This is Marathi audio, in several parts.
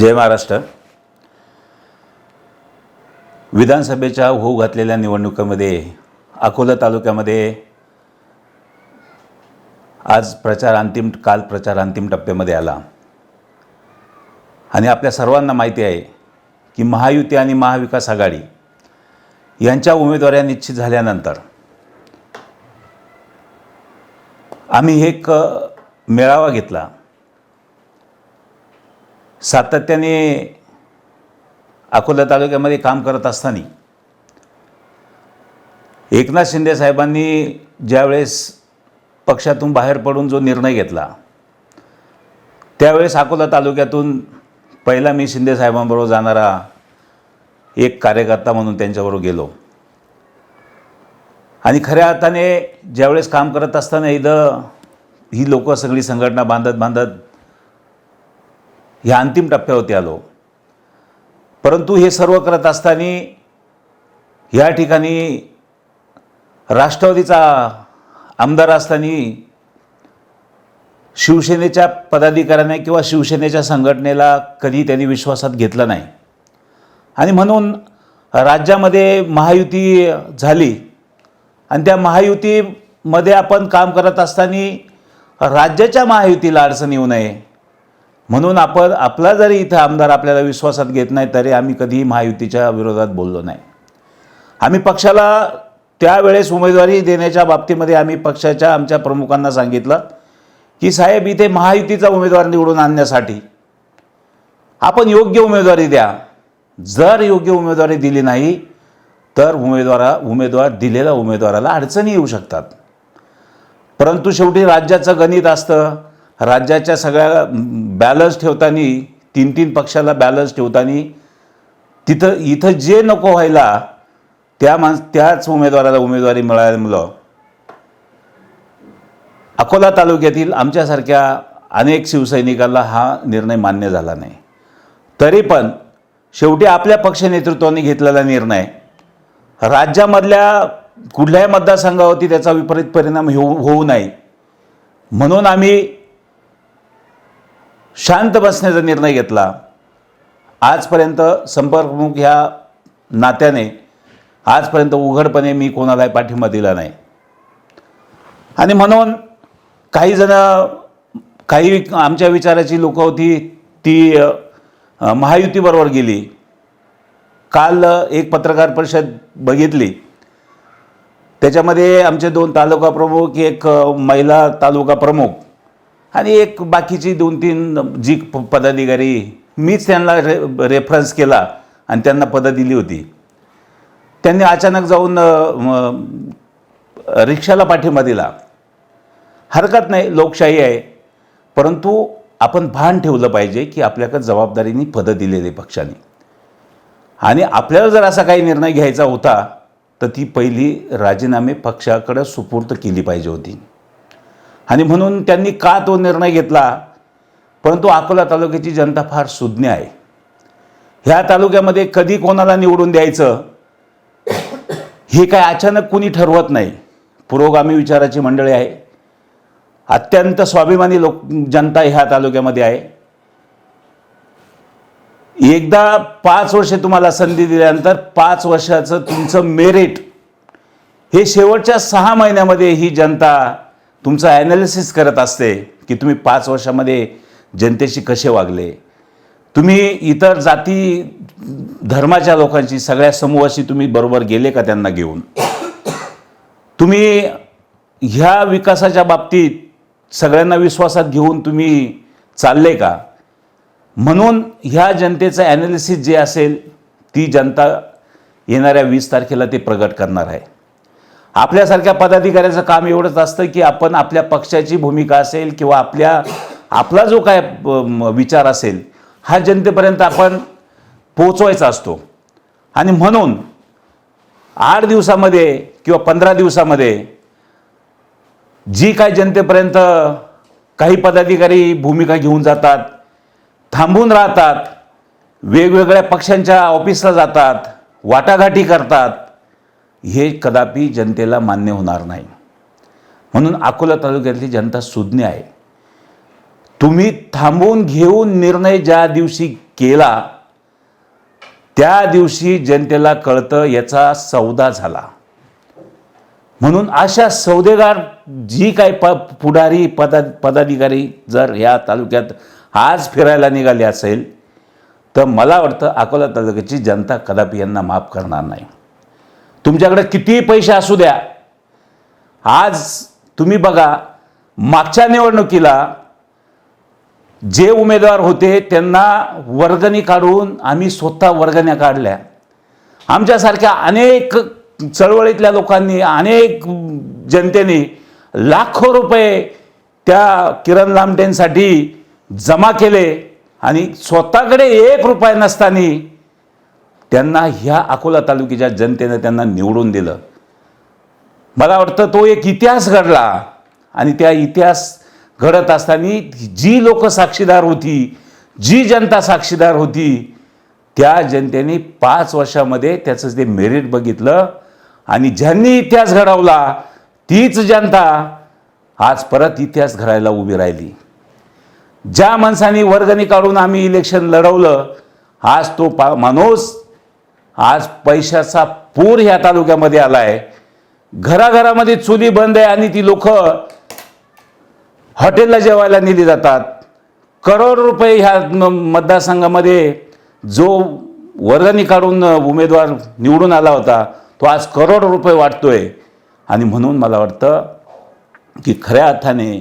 जय महाराष्ट्र. विधानसभेच्या होऊ घातलेल्या निवडणुकीमध्ये अकोला तालुक्यामध्ये आज प्रचार अंतिम काल प्रचार अंतिम टप्प्यामध्ये आला. आणि आपल्या सर्वांना माहिती आहे की महायुती आणि महाविकास आघाडी यांच्या उमेदवाऱ्या निश्चित झाल्यानंतर आम्ही एक मेळावा घेतला. सातत्याने अकोला तालुक्यामध्ये काम करत असताना एकनाथ शिंदे साहेबांनी ज्यावेळेस पक्षातून बाहेर पडून जो निर्णय घेतला त्यावेळेस अकोला तालुक्यातून पहिला मी शिंदे साहेबांबरोबर जाणारा एक कार्यकर्ता म्हणून त्यांच्याबरोबर गेलो. आणि खऱ्या अर्थाने ज्यावेळेस काम करत असताना इथं ही लोकं सगळी संघटना बांधत बांधत ह्या अंतिम टप्प्यावरती आलो. परंतु हे सर्व करत असताना या ठिकाणी राष्ट्रवादीचा आमदार असताना शिवसेनेच्या पदाधिकाऱ्याने किंवा शिवसेनेच्या संघटनेला कधी त्यांनी विश्वासात घेतलं नाही. आणि म्हणून राज्यामध्ये महायुती झाली आणि त्या महायुतीमध्ये आपण काम करत असताना राज्याच्या महायुतीला अडचण येऊ नये. म्हणून आपण आपला जरी इथं आमदार आपल्याला विश्वासात घेत नाही तरी आम्ही कधीही महायुतीच्या विरोधात बोललो नाही. आम्ही पक्षाला त्यावेळेस उमेदवारी देण्याच्या बाबतीमध्ये आम्ही पक्षाच्या आमच्या प्रमुखांना सांगितलं की साहेब इथे महायुतीचा उमेदवार निवडून आणण्यासाठी आपण योग्य उमेदवारी द्या. जर योग्य उमेदवारी दिली नाही तर उमेदवारा उमेदवार दिलेल्या उमेदवाराला अडचणी येऊ शकतात. परंतु शेवटी राज्याचं गणित असतं राज्याच्या सगळ्या बॅलन्स ठेवताना तीन तीन पक्षाला बॅलन्स ठेवताना तिथं इथं जे नको व्हायला त्या माणस त्याच उमेदवाराला उमेदवारी मिळाल्यामुळं अकोला तालुक्यातील आमच्यासारख्या अनेक शिवसैनिकांना हा निर्णय मान्य झाला नाही. तरी पण शेवटी आपल्या पक्ष नेतृत्वाने घेतलेला निर्णय राज्यामधल्या कुठल्याही मतदारसंघावरती त्याचा विपरीत परिणाम होऊ होऊ नये म्हणून आम्ही शांत बसण्याचा निर्णय घेतला. आजपर्यंत संपर्कप्रमुख ह्या नात्याने आजपर्यंत उघडपणे मी कोणालाही पाठिंबा दिला नाही. आणि म्हणून काही जण काही आमच्या विचाराची लोक होती ती महायुतीबरोबर गेली. काल एक पत्रकार परिषद बघितली. त्याच्यामध्ये आमचे दोन तालुका प्रमुख एक महिला तालुका प्रमुख आणि एक बाकीची दोन तीन जी प- पदाधिकारी मीच त्यांना रे रेफरन्स केला आणि त्यांना पदं दिली होती. त्यांनी अचानक जाऊन रिक्षाला पाठिंबा दिला. हरकत नाही लोकशाही आहे. परंतु आपण भान ठेवलं पाहिजे की आपल्याकडे जबाबदारीने पदं दिलेली पक्षाने. आणि आपल्याला जर असा काही निर्णय घ्यायचा होता तर ती पहिली राजीनामे पक्षाकडं सुपूर्त केली पाहिजे होती. आणि म्हणून त्यांनी का तो निर्णय घेतला? परंतु अकोला तालुक्याची जनता फार सुज्ञ आहे. ह्या तालुक्यामध्ये कधी कोणाला निवडून द्यायचं? हे काय अचानक कुणी ठरवत नाही. पुरोगामी विचाराची मंडळी आहे. अत्यंत स्वाभिमानी लोक जनता ह्या तालुक्यामध्ये आहे. एकदा पाच वर्षे तुम्हाला संधी दिल्यानंतर पाच वर्षाचं तुमचं मेरिट हे शेवटच्या सहा महिन्यामध्ये ही जनता तुमचं ॲनालिसिस करत असते की तुम्ही पाच वर्षामध्ये जनतेशी कसे वागले? तुम्ही इतर जाती धर्माच्या लोकांशी सगळ्या समूहाशी तुम्ही बरोबर गेले का त्यांना घेऊन? तुम्ही ह्या विकासाच्या बाबतीत सगळ्यांना विश्वासात घेऊन तुम्ही चालले का? म्हणून ह्या जनतेचं ॲनालिसिस जे असेल ती जनता येणाऱ्या वीस तारखेला ते प्रगट करणार आहे. आपल्यासारख्या पदाधिकाऱ्याचं काम एवढंच असतं की आपण आपल्या पक्षाची भूमिका असेल किंवा आपल्या आपला जो काय विचार असेल हा जनतेपर्यंत आपण पोचवायचा असतो. आणि म्हणून आठ दिवसामध्ये किंवा पंधरा दिवसामध्ये जी काय जनतेपर्यंत काही पदाधिकारी भूमिका घेऊन जातात थांबून राहतात वेगवेगळ्या पक्षांच्या ऑफिसला जातात वाटाघाटी करतात हे कदापि जनतेला मान्य होणार नाही. म्हणून अकोला तालुक्यातली जनता सुज्ञ आहे. तुम्ही थांबवून घेऊन निर्णय ज्या दिवशी केला त्या दिवशी जनतेला कळतं याचा सौदा झाला. म्हणून अशा सौदेगार जी काही प पुढारी पदा पदाधिकारी जर या तालुक्यात आज फिरायला निघाले असेल तर मला वाटतं अकोला तालुक्याची जनता कदापि यांना माफ करणार नाही. तुमच्याकडे कितीही पैसे असू द्या आज तुम्ही बघा मागच्या निवडणुकीला जे उमेदवार होते त्यांना वर्गणी काढून आम्ही स्वतः वर्गण्या काढल्या. आमच्यासारख्या अनेक चळवळीतल्या लोकांनी अनेक जनतेने लाखो रुपये त्या किरण लामटेंसाठी जमा केले आणि स्वतःकडे एक रुपये नसताना त्यांना ह्या अकोला तालुक्याच्या जनतेनं त्यांना निवडून दिलं. मला वाटतं तो एक इतिहास घडला आणि त्या इतिहास घडत असताना जी लोक साक्षीदार होती जी जनता साक्षीदार होती त्या जनतेने पाच वर्षामध्ये त्याचं ते मेरिट बघितलं आणि ज्यांनी इतिहास घडवला तीच जनता आज परत इतिहास घडायला उभी राहिली. ज्या माणसाने वर्गणी काढून आम्ही इलेक्शन लढवलं आज तो पा माणूस आज पैशाचा पूर ह्या तालुक्यामध्ये आलाय. घराघरामध्ये चुली बंद आहे आणि ती लोक हॉटेलला जेवायला नेली जातात. करोड रुपये ह्या मतदारसंघामध्ये जो वर्गणी काढून उमेदवार निवडून आला होता तो आज करोड रुपये वाटतोय. आणि म्हणून मला वाटतं की खऱ्या अर्थाने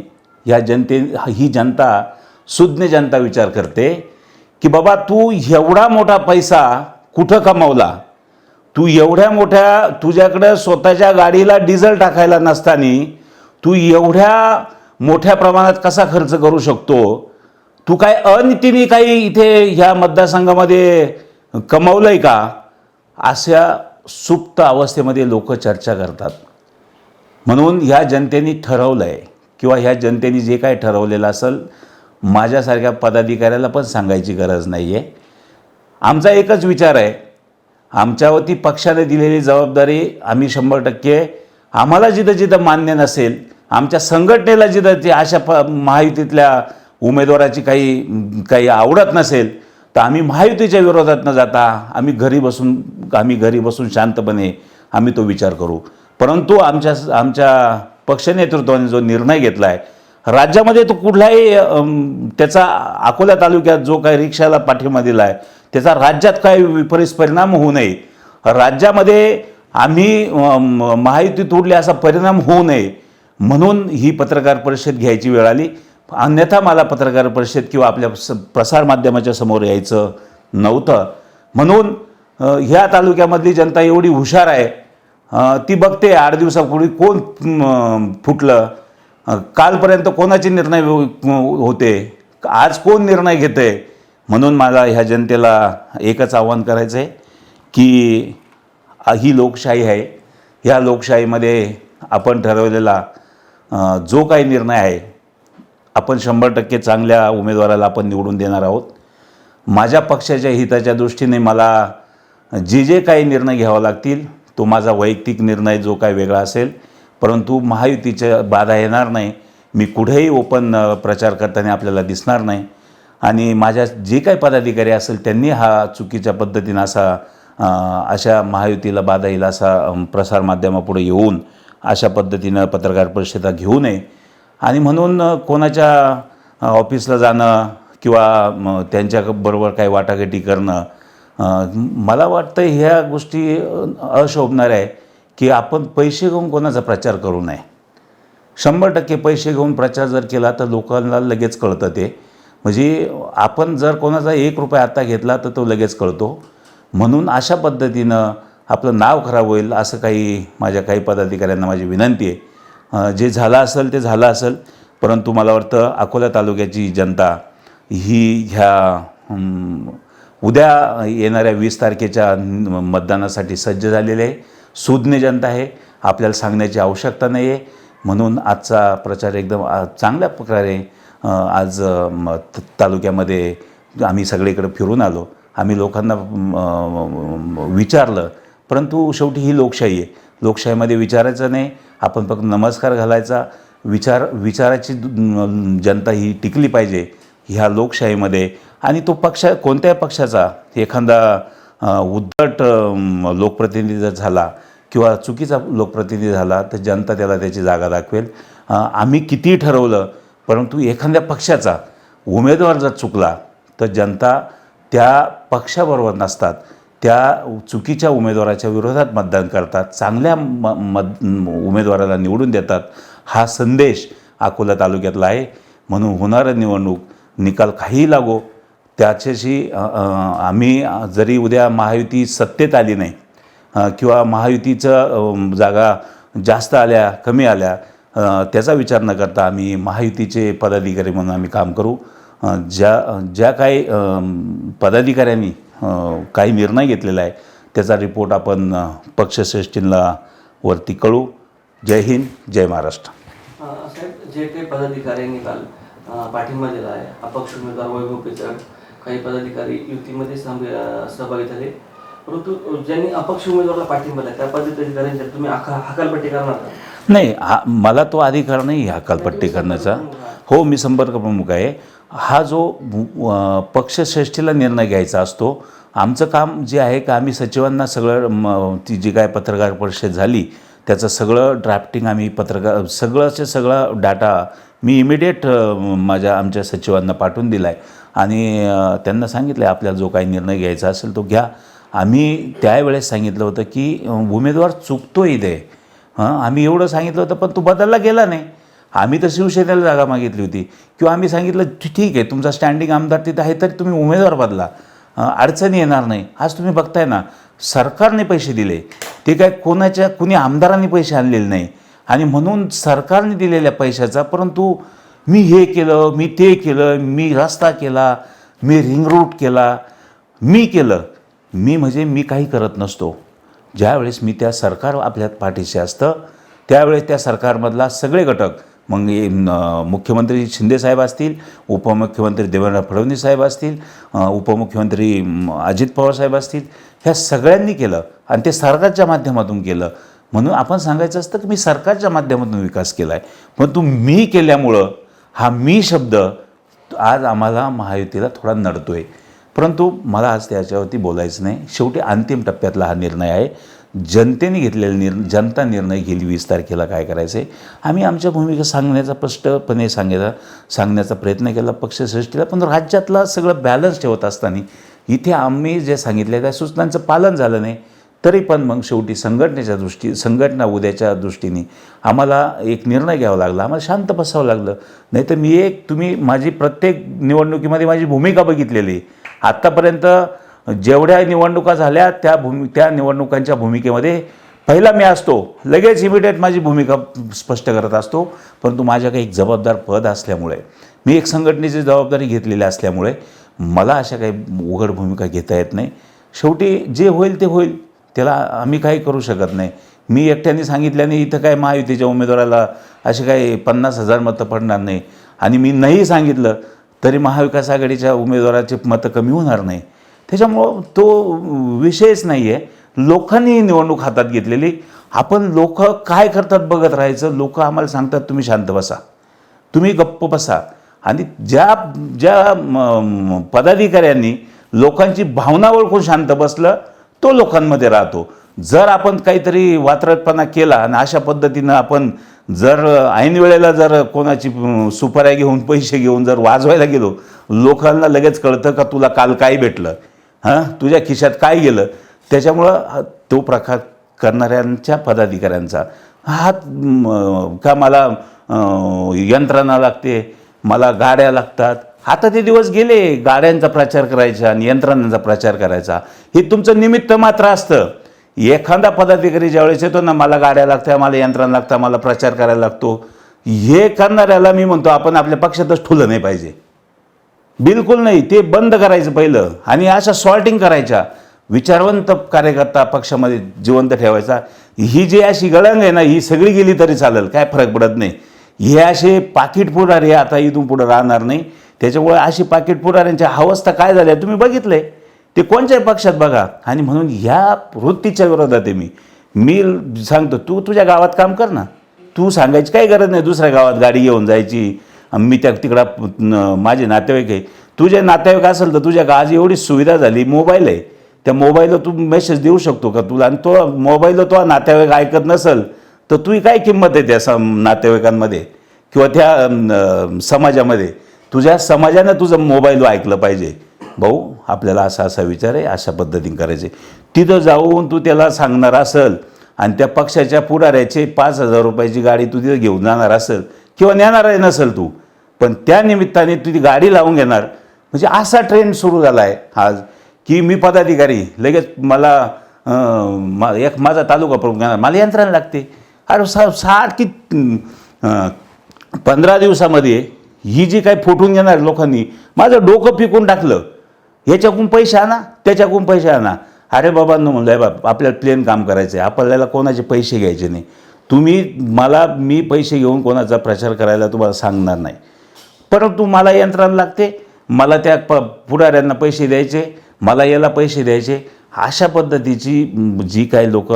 या जनते ही जनता सुज्ञ जनता विचार करते की बाबा तू एवढा मोठा पैसा कुठं कमावला? तू एवढ्या मोठ्या तुझ्याकडं स्वतःच्या गाडीला डिझेल टाकायला नसताना तू एवढ्या मोठ्या प्रमाणात कसा खर्च करू शकतो? तू काय अनितीने काही इथे ह्या मतदारसंघामध्ये कमावलं आहे का? अशा सुप्त अवस्थेमध्ये लोक चर्चा करतात. म्हणून ह्या जनतेने ठरवलं आहे किंवा ह्या जनतेने जे काय ठरवलेलं असेल माझ्यासारख्या पदाधिकाऱ्याला पण सांगायची गरज नाही आहे आमचा एकच विचार आहे. आमच्यावरती पक्षाने दिलेली जबाबदारी आम्ही शंभर टक्के आम्हाला जिथं जिथं मान्य नसेल आमच्या संघटनेला जिथं ते अशा प महायुतीतल्या उमेदवाराची काही काही आवडत नसेल तर आम्ही महायुतीच्या विरोधात न जाता आम्ही घरी बसून आम्ही घरी बसून शांतपणे आम्ही तो विचार करू. परंतु आमच्या आमच्या पक्षनेतृत्वाने जो निर्णय घेतला आहे राज्यामध्ये तो कुठलाही त्याचा अकोला तालुक्यात जो काही रिक्षाला पाठिंबा दिला आहे त्याचा राज्यात काही विपरीत परिणाम होऊ नये. राज्यामध्ये आम्ही महायुती तोडली असा परिणाम होऊ नये म्हणून ही पत्रकार परिषद घ्यायची वेळ आली. अन्यथा मला पत्रकार परिषद किंवा आपल्या स प्रसारमाध्यमाच्या समोर यायचं नव्हतं. म्हणून ह्या तालुक्यामधली जनता एवढी हुशार आहे. ती बघते आठ दिवसापूर्वी कोण फुटलं. कालपर्यंत कोणाचे निर्णय हो, होते? आज कोण निर्णय घेते म्हणून मला ह्या जनतेला एकच आव्हान करायचं आहे की ही लोकशाही आहे. ह्या लोकशाहीमध्ये आपण ठरवलेला जो काही निर्णय आहे आपण शंभर टक्के चांगल्या उमेदवाराला आपण निवडून देणार आहोत. माझ्या पक्षाच्या हिताच्या दृष्टीने मला जे जे काही निर्णय घ्यावा लागतील तो माझा वैयक्तिक निर्णय जो काही वेगळा असेल परंतु महायुतीच्या बाधा येणार नाही. मी कुठेही ओपन प्रचार करताना आपल्याला दिसणार नाही. आणि माझ्या जे काही पदाधिकारी असेल त्यांनी हा चुकीच्या पद्धतीनं असा अशा महायुतीला बाधा येईल असा प्रसारमाध्यमापुढे येऊन अशा पद्धतीनं पत्रकार परिषदा घेऊ नये. आणि म्हणून कोणाच्या ऑफिसला जाणं किंवा त्यांच्याबरोबर काही वाटाघाटी करणं मला वाटतं ह्या गोष्टी अशोभणाऱ्या आहे की आपण पैसे घेऊन कोणाचा प्रचार करू नये. शंभर टक्के पैसे घेऊन प्रचार जर केला तर लोकांना लगेच कळतं ते. म्हणजे आपण जर कोणाचा एक रुपया आत्ता घेतला तर तो लगेच कळतो. म्हणून अशा पद्धतीनं आपलं नाव खराब होईल असं काही माझ्या काही पदाधिकाऱ्यांना माझी विनंती आहे. जे झालं असेल ते झालं असेल. परंतु मला वाटतं अकोला तालुक्याची जनता ही ह्या उद्या येणाऱ्या वीस तारखेच्या मतदानासाठी सज्ज झालेले आहे. सुज्ञ जनता आहे. आपल्याला सांगण्याची आवश्यकता नाही आहे म्हणून आजचा प्रचार एकदम चांगल्या प्रकारे आज तालुक्यामध्ये आम्ही सगळीकडे फिरून आलो. आम्ही लोकांना विचारलं. परंतु शेवटी ही लोकशाही आहे. लोकशाहीमध्ये विचारायचं नाही. आपण फक्त नमस्कार घालायचा. विचार विचाराची जनता ही टिकली पाहिजे ह्या लोकशाहीमध्ये. आणि तो पक्ष कोणत्याही पक्षाचा एखादा उद्धट लोकप्रतिनिधी जर झाला किंवा चुकीचा लोकप्रतिनिधी झाला तर जनता त्याला त्याची जागा दाखवेल. आम्ही कितीही ठरवलं परंतु एखाद्या पक्षाचा उमेदवार जर चुकला तर जनता त्या पक्षाबरोबर नसतात. त्या चुकीच्या उमेदवाराच्या विरोधात मतदान करतात. चांगल्या म मद उमेदवाराला निवडून देतात. हा संदेश अकोला तालुक्यातला आहे. म्हणून होणारं निवडणूक निकाल काहीही लागो त्याच्याशी आम्ही जरी उद्या महायुती सत्तेत आली नाही किंवा महायुतीचं जागा जास्त आल्या कमी आल्या त्याचा विचार न करता आम्ही महायुतीचे पदाधिकारी म्हणून आम्ही काम करू. ज्या ज्या काही पदाधिकाऱ्यांनी काही निर्णय घेतलेला आहे त्याचा रिपोर्ट आपण पक्षश्रेष्ठींना वरती कळू. जय हिंद जय महाराष्ट्र. जे काही पदाधिकाऱ्यांनी काल पाठिंबा दिला आहे अपक्ष उमेदवार वैभव पिचड काही पदाधिकारी युतीमध्ये सहभागी झाले. परंतु ज्यांनी अपक्ष उमेदवाराला पाठिंबा दिला त्या पदाधिकाऱ्यांच्या तुम्ही आखा हकालपट्टी करणार नाही हा मला तो अधिकार नाही हा कालपट्टी करण्याचा. हो मी संपर्क प्रमुख आहे. हा जो पक्षश्रेष्ठीला निर्णय घ्यायचा असतो आमचं काम जे आहे का आम्ही सचिवांना सगळं ती जी काय पत्रकार परिषद झाली त्याचं सगळं ड्राफ्टिंग आम्ही पत्रकार सगळंचे सगळा डाटा मी इमिडिएट माझ्या आमच्या सचिवांना पाठवून दिला आहे आणि त्यांना सांगितलं आहे आपल्याला जो काही निर्णय घ्यायचा असेल तो घ्या. आम्ही त्यावेळेस सांगितलं होतं की उमेदवार चुकतो इथे. हां आम्ही एवढं सांगितलं होतं पण तो बदलला गेला नाही. आम्ही तर शिवसेनेला जागा मागितली होती. किंवा आम्ही सांगितलं ठीक आहे तुमचा स्टँडिंग आमदार तिथं आहे तरी तुम्ही उमेदवार बदला. अडचणी येणार नाही. आज तुम्ही बघताय ना. सरकारने पैसे दिले. ते काय कोणाच्या कुणी आमदारांनी पैसे आणलेले नाही. आणि म्हणून सरकारने दिलेल्या पैशाचा परंतु मी हे केलं मी ते केलं मी रस्ता केला मी रिंग रूट केला मी केलं. मी म्हणजे मी काही करत नसतो. ज्यावेळेस मी त्या सरकार आपल्या पाठीशी असतं त्यावेळेस त्या सरकारमधला सगळे घटक मग मुख्यमंत्री शिंदे मुख्यमंत्री शिंदेसाहेब असतील उपमुख्यमंत्री देवेंद्र फडणवीस साहेब असतील उपमुख्यमंत्री अजित पवार साहेब असतील ह्या सगळ्यांनी केलं आणि ते सरकारच्या माध्यमातून केलं. म्हणून आपण सांगायचं असतं की मी सरकारच्या माध्यमातून विकास केला आहे परंतु मी केल्यामुळं हा मी शब्द आज आम्हाला महायुतीला थोडा नडतो आहे परंतु मला आज त्याच्यावरती बोलायचं नाही. शेवटी अंतिम टप्प्यातला हा निर्णय आहे. जनतेने घेतलेला निर् जनता निर्णय घेईल वीस तारखेला काय करायचं आहे? आम्ही आमच्या भूमिका सांगण्याचा स्पष्टपणे सांगायचा सांगण्याचा प्रयत्न केला पक्षश्रेष्ठीला पण राज्यातला सगळं बॅलन्स ठेवत असताना इथे आम्ही जे सांगितलं त्या सूचनांचं पालन झालं नाही. तरी पण मग शेवटी संघटनेच्या दृष्टी संघटना उद्याच्या दृष्टीने आम्हाला एक निर्णय घ्यावा लागला. आम्हाला शांत बसावं लागलं. नाही तर मी एक तुम्ही माझी प्रत्येक निवडणुकीमध्ये माझी भूमिका बघितलेली आत्तापर्यंत जेवढ्या निवडणुका झाल्या त्या भूमि त्या निवडणुकांच्या भूमिकेमध्ये पहिला मी असतो. लगेच इमिडिएट माझी भूमिका स्पष्ट करत असतो. परंतु माझ्याकडे एक जबाबदार पद असल्यामुळे मी एक संघटनेची जबाबदारी घेतलेली असल्यामुळे मला अशा काही उघड भूमिका घेता येत नाही. शेवटी जे होईल ते होईल. त्याला आम्ही काही करू शकत नाही. मी एकट्याने सांगितल्याने इथं काय महायुतीच्या उमेदवाराला असे काही पन्नास हजार मतं पडणार नाही. आणि मी नाही सांगितलं तरी महाविकास आघाडीच्या उमेदवाराचे मतं कमी होणार नाही. त्याच्यामुळं तो विषयच नाही आहे लोकांनी निवडणूक हातात घेतलेली. आपण लोक काय करतात बघत राहायचं? लोक आम्हाला सांगतात तुम्ही शांत बसा. तुम्ही गप्प बसा. आणि ज्या ज्या पदाधिकाऱ्यांनी लोकांची भावना ओळखून शांत बसलं तो लोकांमध्ये राहतो. जर आपण काहीतरी वात्रटपणा केला आणि अशा पद्धतीनं आपण जर ऐन वेळेला जर कोणाची सुपाऱ्या घेऊन पैसे घेऊन जर वाजवायला गेलो लोकांना लगेच कळतं का तुला काल काय भेटलं? हां? तुझ्या खिशात काय गेलं? त्याच्यामुळं तो प्रकार करणाऱ्यांच्या पदाधिकाऱ्यांचा. हात का मला यंत्रणा लागते? मला गाड्या लागतात. आता ते दिवस गेले गाड्यांचा प्रचार करायचा आणि यंत्रणांचा प्रचार करायचा. हे तुमचं निमित्त मात्र असतं. एखादा पदाधिकारी ज्यावेळेस येतो ना मला गाड्या लागत्या मला यंत्रणा लागतं मला प्रचार करायला लागतो हे करणाऱ्याला मी म्हणतो आपण आपल्या पक्षातच ठुलं नाही पाहिजे. बिलकुल नाही ते बंद करायचं पहिलं आणि अशा सॉर्टिंग करायच्या. विचारवंत कार्यकर्ता पक्षामध्ये जिवंत ठेवायचा. ही जी अशी गळंग आहे ना ही सगळी गेली तरी चालेल काय फरक पडत नाही. हे असे पाकिट पुढारी आता इथून पुढं राहणार नाही. त्याच्यामुळे अशी पाकिट पुढाऱ्यांच्या अवस्था काय झाल्या तुम्ही बघितलंय. ते कोणत्याही पक्षात बघा. आणि म्हणून ह्या वृत्तीच्या विरोधात आहे मी. मी सांगतो तू तुझ्या गावात काम कर ना. तू सांगायची काही गरज नाही दुसऱ्या गावात गाडी घेऊन जायची. मी त्या तिकडं माझे नातेवाईक आहे. तुझे नातेवाईक असेल तर तुझ्या आज एवढी सुविधा झाली मोबाईल आहे. त्या मोबाईलवर तू मेसेज देऊ शकतो का तुला? आणि तो मोबाईलवर तो नातेवाईक ऐकत नसेल तर तुझी काय किंमत आहे त्या सम नातेवाईकांमध्ये? किंवा त्या समाजामध्ये? तुझ्या समाजानं तुझं मोबाईल ऐकलं पाहिजे. भाऊ आपल्याला असा असा विचार आहे अशा पद्धतीने करायचे. तिथं जाऊन तू त्याला सांगणार असेल आणि त्या पक्षाच्या पुढाऱ्याचे पाच हजार रुपयाची गाडी तू तिथं घेऊन जाणार असेल किंवा नेणार आहे नसेल तू पण त्या निमित्ताने तू ती गाडी लावून घेणार. म्हणजे असा ट्रेंड सुरू झाला आहे आज की मी पदाधिकारी लगेच मला मा- एक माझा तालुका प्रमुख घेणार मला यंत्रणा लागते. अरे सा सारखी पंधरा दिवसामध्ये ही जी काही फुटून घेणार लोकांनी माझं डोकं पिकून टाकलं. ह्याच्याकून पैसे आणा त्याच्याकडून पैसे आणा. अरे बाबांनो म्हणलं बाप आपल्याला प्लेन काम करायचं आहे आपल्याला कोणाचे पैसे घ्यायचे नाही. तुम्ही मला मी पैसे घेऊन कोणाचा प्रचार करायला तुम्हाला सांगणार नाही. परंतु मला यंत्रणा लागते. मला त्या प पुढाऱ्यांना पैसे द्यायचे. मला याला पैसे द्यायचे. अशा पद्धतीची जी काही लोक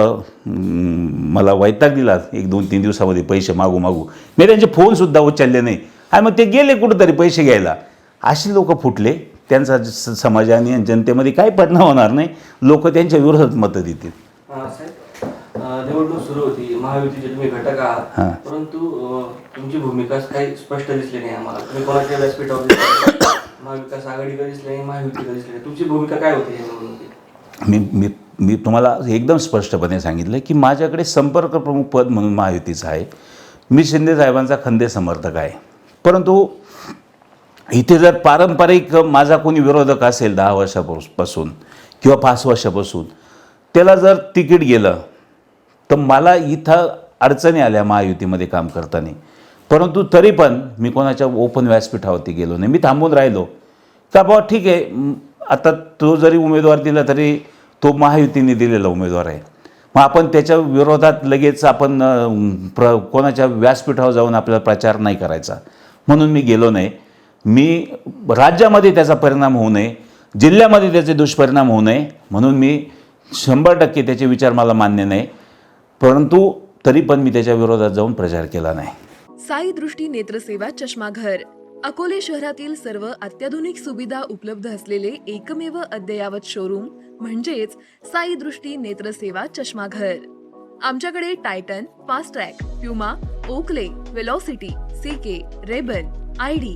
मला वैताग दिलात एक दोन तीन दिवसामध्ये पैसे मागू मागू. मी त्यांचे फोनसुद्धा उचलले नाही. आणि मग ते गेले कुठंतरी पैसे घ्यायला. अशी लोक फुटले. त्यांचा स- समाजाने आणि जनतेमध्ये काही परिणाम होणार नाही. लोक त्यांच्या विरोधात मतं देतील. अं, साहेब अं, निवडणूक सुरू होती महायुतीचे तुम्ही घटक आहात. परंतु अं, तुमची भूमिका काही स्पष्ट दिसली नाही आम्हाला. तुम्ही कोणाच्या व्यासपीठावर दिसले? नाही. महाविकास आघाडीकडे दिसली नाही महायुतीकडे दिसली. नाही तुमची भूमिका काय होती या निवडणुकीत? मी मी मी तुम्हाला एकदम स्पष्टपणे सांगितलं की माझ्याकडे संपर्क प्रमुख पद म्हणून महायुतीचं आहे. मी शिंदे साहेबांचा खंदे समर्थक आहे. परंतु इथे जर पारंपरिक माझा कोणी विरोधक असेल दहा वर्षापासून किंवा पाच वर्षापासून त्याला जर तिकीट गेलं तर मला इथं अडचणी आल्या महायुतीमध्ये काम करताना. परंतु तरी पण मी कोणाच्या ओपन व्यासपीठावरती गेलो नाही. मी थांबून राहिलो. का बाबा ठीक आहे आता तो जरी उमेदवार दिला तरी तो महायुतीने दिलेला उमेदवार आहे. मग आपण त्याच्या विरोधात लगेच आपण प्र कोणाच्या व्यासपीठावर जाऊन आपल्याला प्रचार नाही करायचा. म्हणून मी गेलो नाही. मी राज्यामध्ये त्याचा परिणाम होऊ नये जिल्ह्यामध्ये त्याचे दुष्परिणाम होऊ नये म्हणून मी शंभर टक्के त्याचे विचार मला मान्य नाही परंतु तरी पण मी त्याच्या विरोधात जाऊन प्रचार केला नाही. साई दृष्टी नेत्रसेवा चष्माघर अकोले शहरातील सर्व अत्याधुनिक सुविधा उपलब्ध असलेले एकमेव अद्ययावत शोरूम म्हणजेच साई दृष्टी नेत्रसेवा चष्माघर. आमच्याकडे Titan Fastrack Puma Oakley Velocity C K Rayban ID